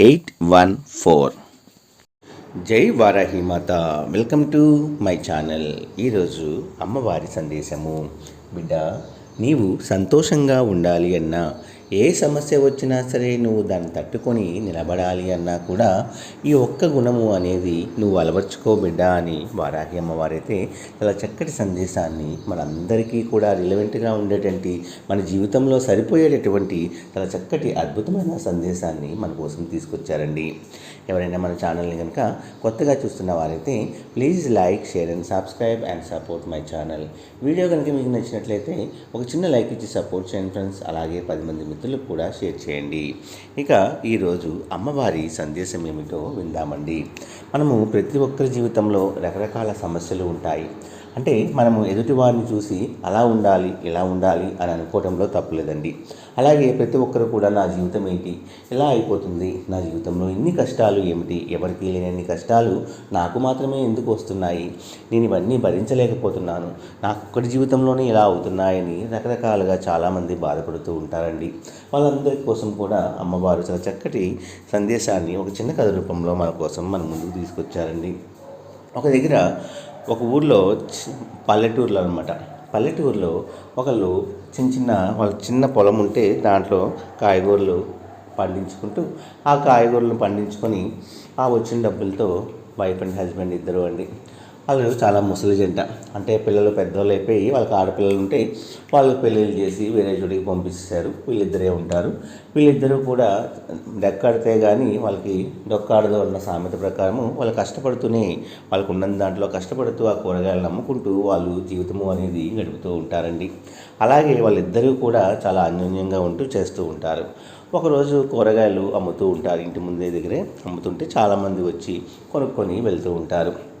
eight one four. జై వారాహి మాత welcome to my channel. ఈరోజు అమ్మవారి సందేశము. బిడ్డ నీవు సంతోషంగా ఉండాలి అన్న ఏ సమస్య వచ్చినా సరే నువ్వు దాన్ని తట్టుకొని నిలబడాలి అన్నా కూడా ఈ ఒక్క గుణము అనేది నువ్వు అలవర్చుకో బిడ్డ అని వారాహి అమ్మవారైతే చాలా చక్కటి సందేశాన్ని మనందరికీ కూడా రిలవెంట్గా ఉండేటువంటి మన జీవితంలో సరిపోయేటటువంటి చాలా చక్కటి అద్భుతమైన సందేశాన్ని మన కోసం తీసుకొచ్చారండి. ఎవరైనా మన ఛానల్ని కనుక కొత్తగా చూస్తున్న వారైతే please like share and subscribe and support my channel video కనుక మీకు నచ్చినట్లయితే ఒక చిన్న లైక్ ఇచ్చి సపోర్ట్ చేయండి ఫ్రెండ్స్ అలాగే పది మంది మిత్రులకు కూడా షేర్ చేయండి. ఇక ఈరోజు అమ్మవారి సందేశం ఏమిటో విందామండి. మనము ప్రతి ఒక్కరి జీవితంలో రకరకాల సమస్యలు ఉంటాయి. అంటే మనము ఎదుటివారిని చూసి అలా ఉండాలి ఇలా ఉండాలి అని అనుకోవడంలో తప్పులేదండి. అలాగే ప్రతి ఒక్కరు కూడా నా జీవితం ఏంటి? ఎలా అయిపోతుంది? నా జీవితంలో ఇన్ని కష్టాలు ఏమిటి? ఎవరికి లేని కష్టాలు నాకు మాత్రమే ఎందుకు వస్తున్నాయి? నేను ఇవన్నీ భరించలేకపోతున్నాను. నాకు ఒక్కటి జీవితంలోనే ఇలా అవుతున్నాయని రకరకాలుగా చాలామంది బాధపడుతూ ఉంటారండి. వాళ్ళందరి కోసం కూడా అమ్మవారు చాలా చక్కటి సందేశాన్ని ఒక చిన్న కథ రూపంలో మన కోసం మన ముందుకు తీసుకొచ్చారండి. ఒక దగ్గర ఒక ఊర్లో చి- పల్లెటూరులో అనమాట పల్లెటూరులో ఒకళ్ళు చిన్న చిన్న వాళ్ళ చిన్న పొలం ఉంటే దాంట్లో కాయగూరలు పండించుకుంటూ ఆ కాయగూరలు పండించుకొని ఆ వచ్చిన డబ్బులతో వైఫ్ అండ్ హస్బెండ్ ఇద్దరు అండి. వాళ్ళు చాలా ముసలి జంట. అంటే పిల్లలు పెద్దవాళ్ళు అయిపోయి వాళ్ళకి ఆడపిల్లలు ఉంటే వాళ్ళకి పెళ్ళిళ్ళు చేసి వేరే చోటికి పంపిస్తారు. వీళ్ళిద్దరే ఉంటారు. వీళ్ళిద్దరూ కూడా డెక్కాడితే కానీ వాళ్ళకి డొక్కాడదు అన్న సామెత ప్రకారము వాళ్ళు కష్టపడుతూనే వాళ్ళకు ఉన్న దాంట్లో కష్టపడుతూ ఆ కూరగాయలను అమ్ముకుంటూ వాళ్ళు జీవితము అనేది గడుపుతూ ఉంటారండి. అలాగే వాళ్ళిద్దరూ కూడా చాలా అన్యోన్యంగా ఉంటూ చేస్తూ ఉంటారు. ఒకరోజు కూరగాయలు అమ్ముతూ ఉంటారు. ఇంటి ముందే దగ్గరే అమ్ముతుంటే చాలామంది వచ్చి కొనుక్కొని వెళ్తూ ఉంటారు.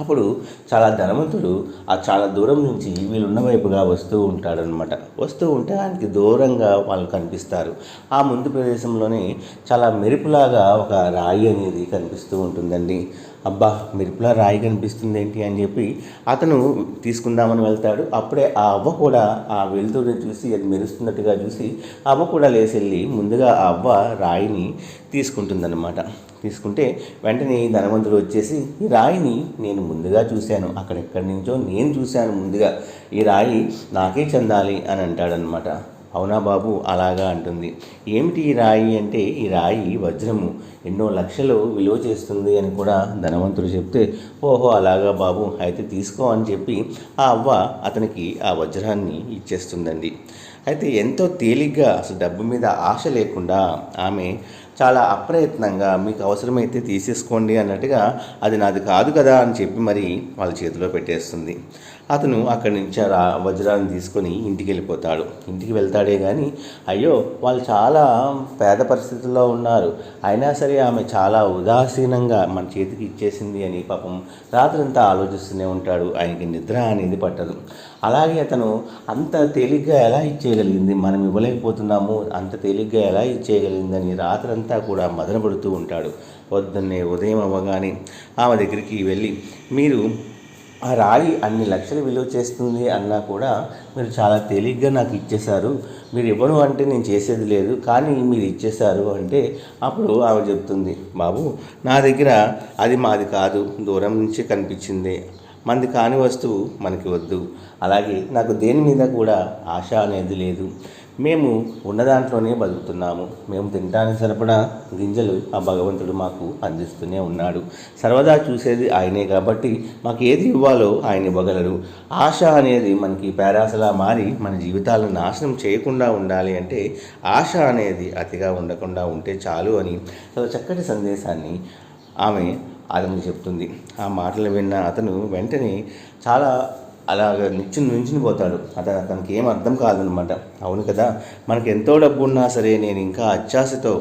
అప్పుడు చాలా ధనవంతుడు ఆ చాలా దూరం నుంచి వీళ్ళున్న వైపుగా వస్తూ ఉంటాడనమాట వస్తూ ఉంటే ఆయనకి దూరంగా వాళ్ళు కనిపిస్తారు. ఆ ముందు ప్రదేశంలోనే చాలా మెరుపులాగా ఒక రాయి అనేది కనిపిస్తూ ఉంటుందండి. అబ్బా మెరుపులా రాయి కనిపిస్తుంది ఏంటి అని చెప్పి అతను తీసుకుందామని వెళ్తాడు. అప్పుడే ఆ అవ్వ కూడా ఆ వెలుతురుని చూసి అది మెరుస్తున్నట్టుగా చూసి ఆ అవ్వ కూడా లేచెళ్ళి ముందుగా ఆ అవ్వ రాయిని తీసుకుంటుందన్నమాట. తీసుకుంటే వెంటనే ధనవంతుడు వచ్చేసి ఈ రాయిని నేను ముందుగా చూశాను. అక్కడెక్కడి నుంచో నేను చూశాను ముందుగా. ఈ రాయి నాకే చెందాలి అని అంటాడనమాట అవునా బాబు? అలాగా అంటుంది. ఏమిటి ఈ రాయి అంటే? ఈ రాయి వజ్రము. ఎన్నో లక్షలు విలువ చేస్తుంది అని కూడా ధనవంతుడు చెప్తే ఓహో అలాగా బాబు. అయితే తీసుకో అని చెప్పి ఆ అవ్వ అతనికి ఆ వజ్రాన్ని ఇచ్చేస్తుందండి. అయితే ఎంతో తేలిగ్గా అసలు డబ్బు మీద ఆశ లేకుండా ఆమె చాలా అప్రయత్నంగా మీకు అవసరమైతే తీసేసుకోండి అన్నట్టుగా అది నాది కాదు కదా అని చెప్పి మరి వాళ్ళ చేతిలో పెట్టేస్తుంది. అతను అక్కడి నుంచి ఆ రా- వజ్రాన్ని తీసుకొని ఇంటికి వెళ్ళిపోతాడు. ఇంటికి వెళ్తాడే కానీ అయ్యో వాళ్ళు చాలా పేద పరిస్థితుల్లో ఉన్నారు. అయినా సరే ఆమె చాలా ఉదాసీనంగా మన చేతికి ఇచ్చేసింది అని పాపం రాత్రంతా ఆలోచిస్తూనే ఉంటాడు. ఆయనకి నిద్ర అనేది పట్టదు. అలాగే అతను అంత తేలిగ్గా ఎలా ఇచ్చేయగలిగింది? మనం ఇవ్వలేకపోతున్నాము. అంత తేలిగ్గా ఎలా ఇచ్చేయగలిగిందని రాత్రంతా కూడా మదనపడుతూ ఉంటాడు. పొద్దున్నే ఉదయం అవ్వగానే ఆమె దగ్గరికి వెళ్ళి మీరు ఆ రాయి అన్ని లక్షలు విలువ చేస్తుంది అన్నా కూడా మీరు చాలా తేలిగ్గా నాకు ఇచ్చేశారు. మీరు ఇవ్వను అంటే నేను చేసేది లేదు. కానీ మీరు ఇచ్చేశారు అంటే అప్పుడు ఆమె చెప్తుంది బాబు నా దగ్గర అది మాది కాదు. దూరం నుంచి కనిపించింది. మనది కాని వస్తువు మనకి వద్దు. అలాగే నాకు దేని మీద కూడా ఆశ అనేది లేదు. మేము ఉన్న దాంట్లోనే బతుకుతున్నాము. మేము తినడానికి సరిపడా గింజలు ఆ భగవంతుడు మాకు అందిస్తూనే ఉన్నాడు. సర్వదా చూసేది ఆయనే కాబట్టి మాకు ఏది ఇవ్వాలో ఆయన ఇవ్వగలరు. ఆశ అనేది మనకి పేరాసలా మారి మన జీవితాలను నాశనం చేయకుండా ఉండాలి అంటే ఆశ అనేది అతిగా ఉండకుండా ఉంటే చాలు అని చాలా చక్కటి సందేశాన్ని ఆమె అతనికి చెప్తుంది. ఆ మాటలు విన్న అతను వెంటనే చాలా అలాగ నిచ్చుని నించుని పోతాడు. అతను అతనికి ఏం అర్థం కాదనమాట అవును కదా మనకి ఎంతో డబ్బు ఉన్నా సరే నేను ఇంకా అత్యాశతో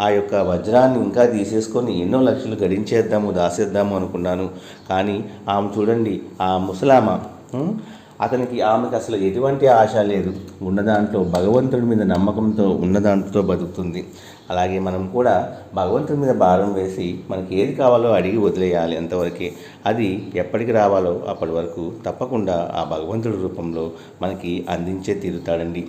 ఆ యొక్క వజ్రాన్ని ఇంకా తీసేసుకొని ఎన్నో లక్షలు గడించేద్దాము దాసేద్దాము అనుకున్నాను. కానీ ఆమె చూడండి ఆ ముసలామ అతనికి ఆమెకు అసలు ఎటువంటి ఆశ లేదు. ఉన్న దాంట్లో భగవంతుడి మీద నమ్మకంతో ఉన్న దాంట్లో బతుకుతుంది. అలాగే మనం కూడా భగవంతుడి మీద భారం వేసి మనకి ఏది కావాలో అడిగి వదిలేయాలి అంతవరకే. అది ఎప్పటికి రావాలో అప్పటి వరకు తప్పకుండా ఆ భగవంతుడి రూపంలో మనకి అందించే తీరుతాడండి.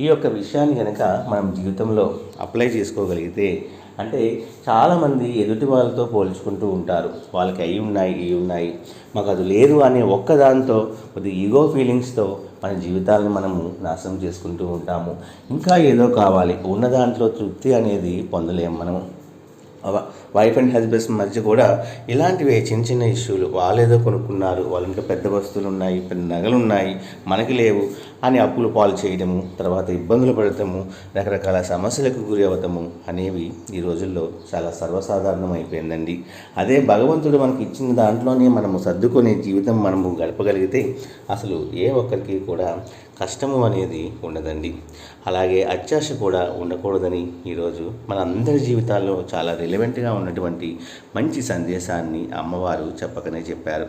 ఈ యొక్క విషయాన్ని కనుక మనం జీవితంలో అప్లై చేసుకోగలిగితే అంటే చాలామంది ఎదుటి వాళ్ళతో పోల్చుకుంటూ ఉంటారు. వాళ్ళకి అవి ఉన్నాయి ఇవి ఉన్నాయి. మాకు అది లేదు అనే ఒక్కదాంతో కొద్ది ఈగో ఫీలింగ్స్తో మన జీవితాలను మనము నాశనం చేసుకుంటూ ఉంటాము. ఇంకా ఏదో కావాలి. ఉన్న దాంట్లో తృప్తి అనేది పొందలేము మనము. వైఫ్ అండ్ హస్బెండ్స్ మధ్య కూడా ఇలాంటివే చిన్న చిన్న ఇష్యూలు. వాళ్ళేదో కొనుక్కున్నారు. వాళ్ళ ఇంకా పెద్ద వస్తువులు ఉన్నాయి పెద్ద నగలు ఉన్నాయి. మనకి లేవు. అని అప్పులు పాలు చేయడము తర్వాత ఇబ్బందులు పడటము రకరకాల సమస్యలకు గురి అవ్వటము అనేవి ఈ రోజుల్లో చాలా సర్వసాధారణం అయిపోయిందండి అదే భగవంతుడు మనకి ఇచ్చిన దాంట్లోనే మనము సర్దుకునే జీవితం మనము గడపగలిగితే అసలు ఏ ఒక్కరికి కూడా కష్టము అనేది ఉండదండి. అలాగే అత్యాశ కూడా ఉండకూడదని ఈరోజు మన అందరి జీవితాల్లో చాలా రిలవెంట్గా ఉన్నటువంటి మంచి సందేశాన్ని అమ్మవారు చెప్పకనే చెప్పారు.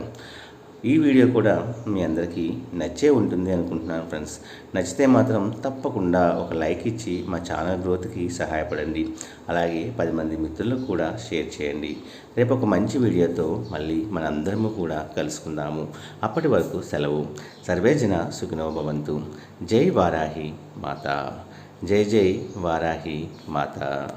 ఈ వీడియో కూడా మీ అందరికీ నచ్చే ఉంటుంది అనుకుంటున్నాను ఫ్రెండ్స్. నచ్చితే మాత్రం తప్పకుండా ఒక లైక్ ఇచ్చి మా ఛానల్ గ్రోత్కి సహాయపడండి. అలాగే పది మంది మిత్రులకు కూడా షేర్ చేయండి. రేపు ఒక మంచి వీడియోతో మళ్ళీ మనందరము కూడా కలుసుకుందాము. అప్పటి వరకు సెలవు. సర్వేజన సుఖినో భవంతు. జై వారాహి మాత. జై జై వారాహి మాత.